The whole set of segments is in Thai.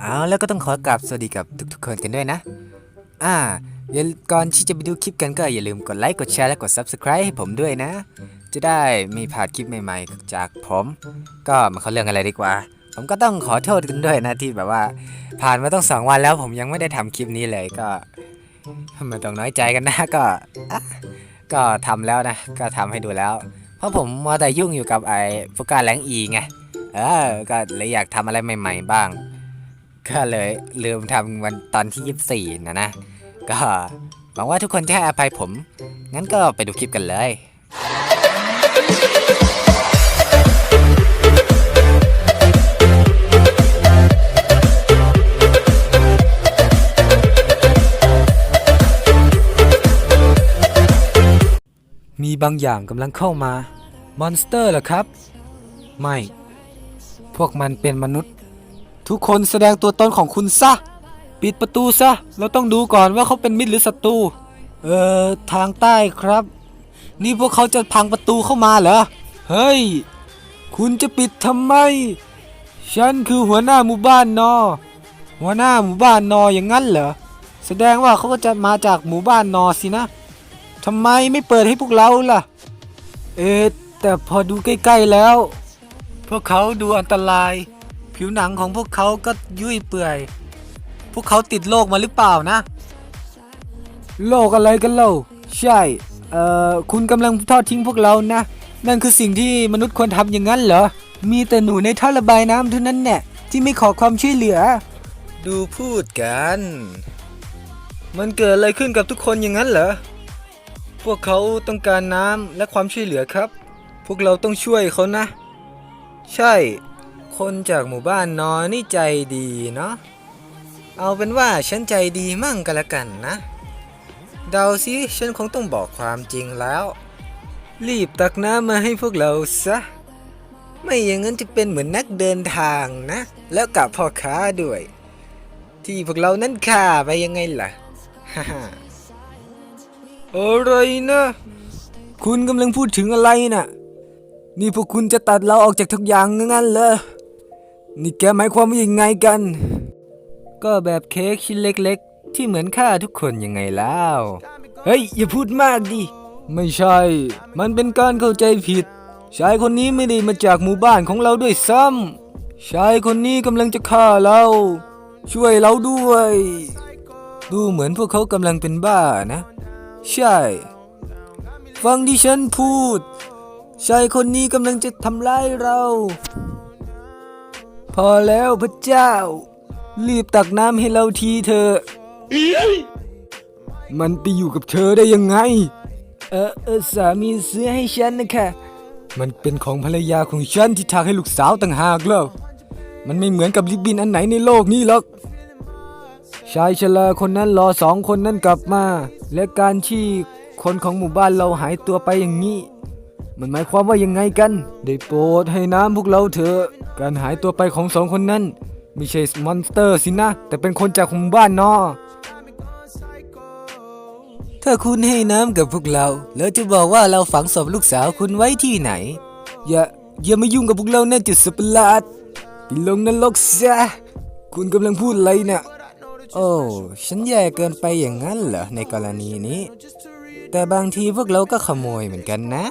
เอาแล้วก็ต้องขอกราบสวัสดีกับทุกๆคนกันด้วยนะ อ่าอย่าก่อนที่จะไปดูคลิปกันก็อย่าลืมกดไลค์กดแชร์และกด Subscribe ให้ผมด้วยนะ จะได้ไม่พลาดคลิปใหม่ๆ จากผม ก็มาเข้าเรื่องอะไรดีกว่า ผมก็ต้องขอโทษกันด้วยนะที่แบบว่า ผ่านมาต้องสองวันแล้วผมยังไม่ได้ทำคลิปนี้เลยก็ไมันต้องน้อยใจกันนะก็ก็ทำแล้วนะ ก็ทำให้ดูแล้ว เพราะผมมัวแต่ยุ่งอยู่กับไอ้พวกการแรงอีไงเออก็เลยอยากทำอะไรใหม่ ๆ บ้าง ก็เลยลืมทำวันตอนที่ 24 นะนะ ก็หวังว่าทุกคนจะให้อภัยผม งั้นก็ไปดูคลิปกันเลยมีบางอย่างกำลังเข้ามามอนสเตอร์เหรอครับ ไม่ พวกมันเป็นมนุษย์ ทุกคนแสดงตัวตนของคุณซะ ปิดประตูซะ เราต้องดูก่อนว่าเขาเป็นมิตรหรือศัตรู เอ่อ ทางใต้ครับ นี่พวกเขาจะพังประตูเข้ามาเหรอ เฮ้ย คุณจะปิดทำไม ฉันคือหัวหน้าหมู่บ้านนอ หัวหน้าหมู่บ้านนออย่างนั้นเหรอ แสดงว่าเขาก็จะมาจากหมู่บ้านนอสินะทำไมไม่เปิดให้พวกเราล่ะ เอ๊แต่พอดูใกล้ๆแล้ว พวกเขาดูอันตราย ผิวหนังของพวกเขาก็ยุ่ยเปื่อย พวกเขาติดโรคมาหรือเปล่านะ โรคอะไรกันเล่า ใช่ เอ่อ คุณกำลังทอดทิ้งพวกเรานะ นั่นคือสิ่งที่มนุษย์ควรทำอย่างนั้นเหรอ มีแต่หนูในท่อระบายน้ำเท่านั้นแน่ที่ไม่ขอความช่วยเหลือ ดูพูดกัน มันเกิดอะไรขึ้นกับทุกคนอย่างนั้นเหรอ พวกเขาต้องการน้ำและความช่วยเหลือครับ พวกเราต้องช่วยเขานะ ใช่ คนจากหมู่บ้านนอนี่ใจดีเนาะ เอาเป็นว่าฉันใจดีมั่งกันละกันนะ เดาสิฉันคงต้องบอกความจริงแล้ว รีบตักน้ำมาให้พวกเราซะ ไม่อย่างนั้นจะเป็นเหมือนนักเดินทางนะ แล้วกับพ่อค้าด้วย ที่พวกเรานั้นฆ่าไปยังไงล่ะฮ่าอะไรนะ คุณกำลังพูดถึงอะไรน่ะ นี่พวกคุณจะตัดเราออกจากทุกอย่างงั้นเหรอ นี่แกหมายความว่ายังไงกัน ก็แบบเค้กชิ้นเล็กๆ ที่เหมือนฆ่าทุกคนยังไงแล้ว เฮ้ย อย่าพูดมากดิ ไม่ใช่ มันเป็นการเข้าใจผิด ชายคนนี้ไม่ได้มาจากหมู่บ้านของเราด้วยซ้ำชายคนนี้กำลังจะฆ่าเรา ช่วยเราด้วย ดูเหมือนพวกเขากำลังเป็นบ้านะ ใช่ ฟังที่ฉันพูด ชายคนนี้กำลังจะทำร้ายเรา อแล้วพระเจ้า รีบตักน้ำให้เราทีเถอะมันไปอยู่กับเธอได้ยังไง เออเออสามีซื้อให้ฉันนะคะ มันเป็นของภรรยาของฉันที่ทักให้ลูกสาวต่างหากแล้ว มันไม่เหมือนกับลิบบินอันไหนในโลกนี้หรอก ชายชราคนนั้นรอสองคนนั้นกลับมา และการที่คนของหมู่บ้านเราหายตัวไปอย่างนี้ มันหมายความว่ายังไงกัน ได้โปรดให้น้ำพวกเราเถอะ การหายตัวไปของสองคนนั้นไม่ใช่มอนสเตอร์สินะ แต่เป็นคนจากหมู่บ้านนอถ้าคุณให้น้ำกับพวกเรา แล้วจะบอกว่าเราฝังศพลูกสาวคุณไว้ที่ไหน อย่าอย่ามายุ่งกับพวกเรานะจุดสตว์ประหลาดไปลงนรกซะคุณกำลังพูดอะไรนะ่ะโอ้ ฉันแย่เกินไปอย่างนั้นเหรอในกรณีนี้ แต่บางทีพวกเราก็ขโมยเหมือนกันนะ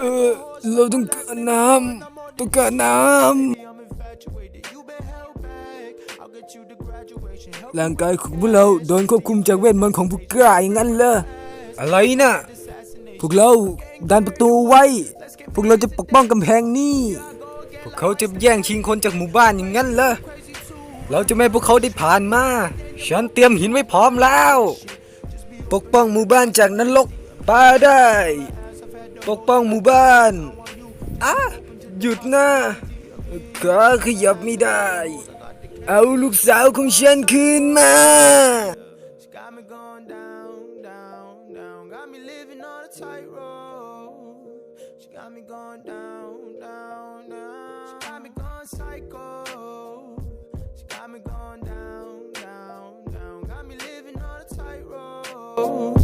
เออ เราต้องการน้ำต้องการน้ำร่างกายของพวกเราโดนควบคุมจากเวทมนต์ของพวกกล้าอย่างนั้นเหรออะไรนะพวกเราดันประตูไว้ พวกเราจะปกป้องกำแพงนี้พวกเขาจะแย่งชิงคนจากหมู่บ้านอย่างนั้นเหรอเราจะไม่ให้พวกเขาได้ผ่านมา ฉันเตรียมหินไว้พร้อมแล้ว ปกป้องหมู่บ้านจากนรกปได้ ปกป้องหมู่บ้านอะหยุดนะขาขยับไม่ได้ เอาลูกสาวของฉันคืนมา She got me going down, down, down. Got me living on a tightrope. She got me going down, down, down. She got me going psycho. She got me going down, down, down. Got me living on a tightrope.